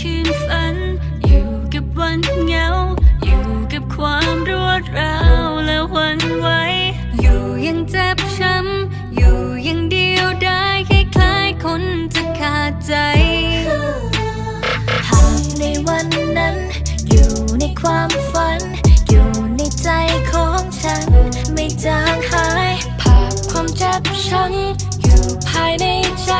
คืนฝัน อยู่กับวันเงา อยู่กับความรวดราวและวันไหวอยู่ยังเจ็บช้ำ อยู่ยังเดียวดายคล้ายๆคนจะขาดใจ หากในวันนั้น อยู่ในความฝัน อยู่ในใจของฉัน ไม่จางหาย ภาพความเจ็บช้ำอยู่ภายในใจ